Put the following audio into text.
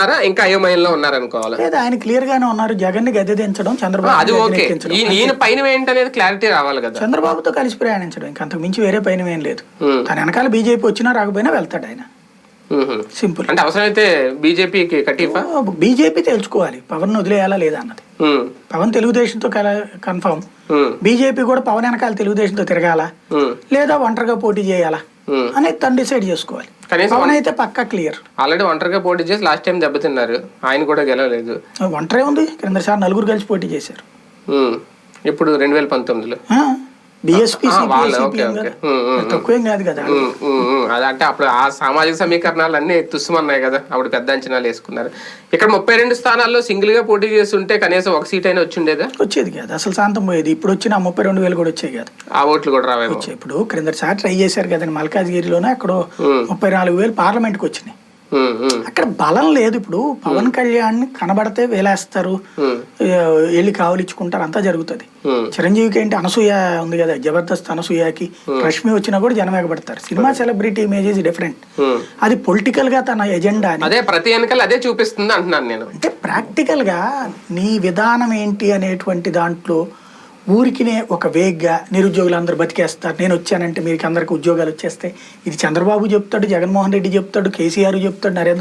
ఉన్నారా? ఇంకా అయోమయంలో ఉన్నారనుకోవాలి? లేదా ఆయన క్లియర్ గానే ఉన్నారు. జగన్ని గద్దె దించడం చంద్రబాబు అది ఓకే. ఈయన పైన ఏంటనేది క్లారిటీ రావాలి కదా. చంద్రబాబుతో కలిసి ప్రయాణించడం ఇంకా అంతకు మించి వేరే పైన ఏం లేదు. తన వెనకాల బీజేపీ వచ్చినా రాకపోయినా వెళ్తాడు ఆయన. సింపుల్ అంటే అవసరమైతే బీజేపీకి కటీఫా? బీజేపీ తెలుసుకోవాలి. పవన్ వదిలేయాలా లేదా అన్నది. పవన్ తెలుగుదేశంతో కన్ఫర్మ్ బీజేపీ కూడా పవన్ వెనకాల తెలుగుదేశంతో తిరగాల? లేదా ఒంటరిగా పోటీ చేయాలా. అనేది తను డిసైడ్ చేసుకోవాలి. కనీసం పవన్ అయితే పక్కా క్లియర్. ఆల్రెడీ ఒంటరిగా పోటీ చేసి లాస్ట్ టైం దెబ్బతిన్నారు. ఆయన కూడా గెలవలేదు. ఒంటరే ఉంది. క్రిందసారి నలుగురు కలిసి పోటీ చేశారు. ఉమ్, ఇప్పుడు రెండు వేల పంతొమ్మిదిలో. బిఎస్పీ తక్కువేం కాదు కదా ఉమ్, ఉమ్, ఉమ్. అది అంటే అప్పుడు ఆ సామాజిక సమీకరణాలు అన్ని తుస్సుమన్నాయి కదా అప్పుడు పెద్ద అంచనాలు వేసుకున్నారు. ఇక్కడ ముప్పై రెండు స్థానాల్లో సింగిల్గా పోటీ చేస్తుంటే కనీసం ఒక సీట్ అయినా వచ్చిండేదా? వచ్చేది కాదు అసలు శాంతం పోయేది. ఇప్పుడు వచ్చిన ముప్పై రెండు వేలు కూడా వచ్చాయి కాదు. ఆ ఓట్లు కూడా రావేమో. వచ్చాయి. ఇప్పుడు క్రిందసారి ట్రై చేశారు కదండి మల్కాజ్గిరిలోనే అక్కడ ముప్పై నాలుగు వేలు పార్లమెంట్కి వచ్చినాయి. అక్కడ బలం లేదు ఇప్పుడు. పవన్ కళ్యాణ్ కనబడితే వేలేస్తారు. వెళ్ళి కావలిచ్చుకుంటారు అంతా జరుగుతుంది. చిరంజీవికి ఏంటి అనసూయ ఉంది కదా జబర్దస్త్ అనసూయకి. రష్మి వచ్చినా కూడా జనం ఎగబడతారు. Cinema celebrity image is different. అది పొలిటికల్గా తన ఎజెండా అదే. ప్రతి ఎన్నికలు అదే చూపిస్తుంది అంటున్నాను నేను. అంటే ప్రాక్టికల్గా నీ విధానం ఏంటి అనేటువంటి దాంట్లో ఊరికినే ఒక వేగ్గా నిరుద్యోగులు అందరూ బతికేస్తారు. నేను వచ్చానంటే మీకు అందరికి ఉద్యోగాలు వచ్చేస్తాయి. ఇది చంద్రబాబు చెప్తాడు జగన్మోహన్ రెడ్డి చెప్తాడు కేసీఆర్ చెప్తాడు నరేంద్ర